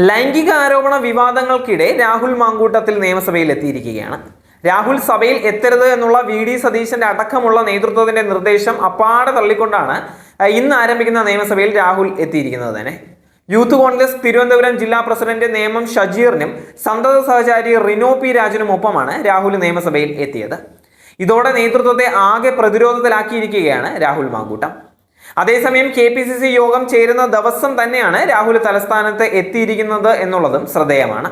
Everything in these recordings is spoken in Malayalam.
ലൈംഗിക ആരോപണ വിവാദങ്ങൾക്കിടെ രാഹുൽ മാങ്കൂട്ടത്തിൽ നിയമസഭയിൽ എത്തിയിരിക്കുകയാണ്. രാഹുൽ സഭയിൽ എത്തരുത് എന്നുള്ള വി ഡി സതീശന്റെ അടക്കമുള്ള നേതൃത്വത്തിന്റെ നിർദ്ദേശം അപ്പാടെ തള്ളിക്കൊണ്ടാണ് ഇന്ന് ആരംഭിക്കുന്ന നിയമസഭയിൽ രാഹുൽ എത്തിയിരിക്കുന്നത് തന്നെ. യൂത്ത് കോൺഗ്രസ് തിരുവനന്തപുരം ജില്ലാ പ്രസിഡന്റ് നേമം ഷജീറിനും സന്തത സഹചാരി റിനോ പി രാജനും ഒപ്പമാണ് രാഹുൽ നിയമസഭയിൽ എത്തിയത്. ഇതോടെ നേതൃത്വത്തെ ആകെ പ്രതിരോധത്തിലാക്കിയിരിക്കുകയാണ് രാഹുൽ മാങ്കൂട്ടം. അതേസമയം കെ പി സി സി യോഗം ചേരുന്ന ദിവസം തന്നെയാണ് രാഹുൽ തലസ്ഥാനത്ത് എത്തിയിരിക്കുന്നത് എന്നുള്ളതും ശ്രദ്ധേയമാണ്.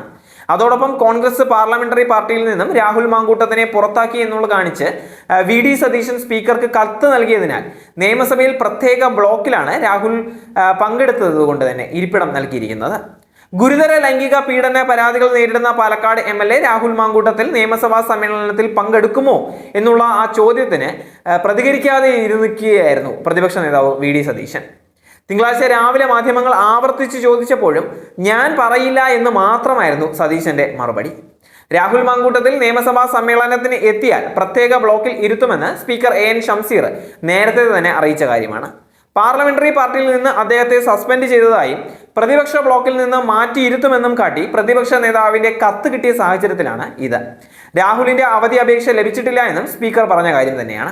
അതോടൊപ്പം കോൺഗ്രസ് പാർലമെന്ററി പാർട്ടിയിൽ നിന്നും രാഹുൽ മാങ്കൂട്ടത്തിനെ പുറത്താക്കി എന്നുള്ളത് കാണിച്ച് വി ഡി സതീശൻ സ്പീക്കർക്ക് കത്ത് നൽകിയതിനാൽ നിയമസഭയിൽ പ്രത്യേക ബ്ലോക്കിലാണ് രാഹുൽ പങ്കെടുത്തത് കൊണ്ട് തന്നെ ഇരിപ്പിടം നൽകിയിരിക്കുന്നത്. ഗുരുതര ലൈംഗിക പീഡന പരാതികൾ നേരിടുന്ന Palakkad M L A Rahul Mankoottathil നിയമസഭാ സമ്മേളനത്തിൽ പങ്കെടുക്കുമോ എന്നുള്ള ആ ചോദ്യത്തിന് പ്രതികരിക്കാതെ ഇരുന്നിക്കുകയായിരുന്നു പ്രതിപക്ഷ നേതാവ് വി ഡി സതീശൻ. തിങ്കളാഴ്ച രാവിലെ മാധ്യമങ്ങൾ ആവർത്തിച്ച് ചോദിച്ചപ്പോഴും ഞാൻ പറയില്ല എന്ന് മാത്രമായിരുന്നു സതീശന്റെ മറുപടി. രാഹുൽ മാങ്കൂട്ടത്തിൽ നിയമസഭാ സമ്മേളനത്തിന് എത്തിയാൽ പ്രത്യേക ബ്ലോക്കിൽ ഇരുത്തുമെന്ന് സ്പീക്കർ എ എൻ ഷംസീർ നേരത്തെ തന്നെ അറിയിച്ച കാര്യമാണ്. പാർലമെന്ററി പാർട്ടിയിൽ നിന്ന് അദ്ദേഹത്തെ സസ്പെൻഡ് ചെയ്തതായും പ്രതിപക്ഷ ബ്ലോക്കിൽ നിന്ന് മാറ്റിയിരുത്തുമെന്നും കാട്ടി പ്രതിപക്ഷ നേതാവിന്റെ കത്ത് കിട്ടിയ സാഹചര്യത്തിലാണ് ഇത്. രാഹുലിന്റെ അവധി അപേക്ഷ ലഭിച്ചിട്ടില്ല എന്നും സ്പീക്കർ പറഞ്ഞ കാര്യം തന്നെയാണ്.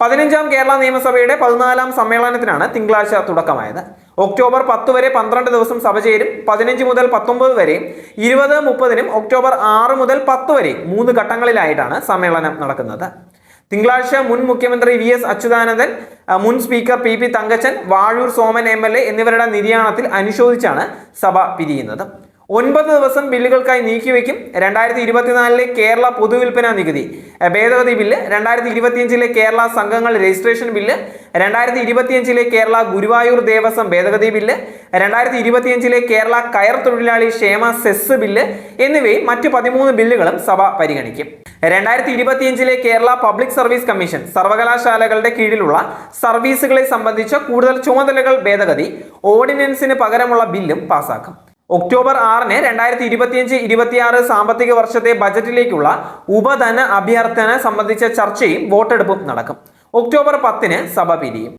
പതിനഞ്ചാം കേരള നിയമസഭയുടെ പതിനാലാം സമ്മേളനത്തിനാണ് തിങ്കളാഴ്ച തുടക്കമായത്. ഒക്ടോബർ പത്ത് വരെ പന്ത്രണ്ട് ദിവസം സഭ ചേരും. പതിനഞ്ച് മുതൽ പത്തൊമ്പത് വരെയും ഇരുപത് മുപ്പതിനും ഒക്ടോബർ ആറ് മുതൽ പത്ത് വരെയും മൂന്ന് ഘട്ടങ്ങളിലായിട്ടാണ് സമ്മേളനം നടക്കുന്നത്. തിങ്കളാഴ്ച മുൻ മുഖ്യമന്ത്രി വി എസ് അച്യുതാനന്ദൻ മുൻ speaker P P Thankachan Vazhoor Soman M L A എന്നിവരുടെ നിര്യാണത്തിൽ അനുശോചിച്ചാണ് സഭ പിരിയുന്നത്. ഒൻപത് ദിവസം ബില്ലുകൾക്കായി നീക്കിവെക്കും രണ്ടായിരത്തി ഇരുപത്തിനാലിലെ കേരള പൊതുവിൽപ്പന നികുതി. ഭേദഗതി ബില്ല് രണ്ടായിരത്തി ഇരുപത്തിയഞ്ചിലെ കേരള സംഘങ്ങൾ രജിസ്ട്രേഷൻ ബില്ല് രണ്ടായിരത്തി ഇരുപത്തിയഞ്ചിലെ കേരള ഗുരുവായൂർ ദേവസ്വം ഭേദഗതി ബില്ല് രണ്ടായിരത്തി ഇരുപത്തിയഞ്ചിലെ കേരള കയർ തൊഴിലാളി ക്ഷേമ സെസ് ബില്ല് എന്നിവയും മറ്റു പതിമൂന്ന് ബില്ലുകളും സഭ പരിഗണിക്കും. രണ്ടായിരത്തി ഇരുപത്തിയഞ്ചിലെ കേരള പബ്ലിക് സർവീസ് കമ്മീഷൻ സർവകലാശാലകളുടെ കീഴിലുള്ള സർവീസുകളെ സംബന്ധിച്ച കൂടുതൽ ചുമതലകൾ ഭേദഗതി ഓർഡിനൻസിന് പകരമുള്ള ബില്ലും പാസാക്കും. ഒക്ടോബർ ആറിന് രണ്ടായിരത്തി ഇരുപത്തിയഞ്ച് ഇരുപത്തിയാറ് സാമ്പത്തിക വർഷത്തെ ബജറ്റിലേക്കുള്ള ഉപധന അഭ്യർത്ഥന സംബന്ധിച്ച ചർച്ചയും വോട്ടെടുപ്പും നടക്കും. ഒക്ടോബർ പത്തിന് സഭ പിരിയും.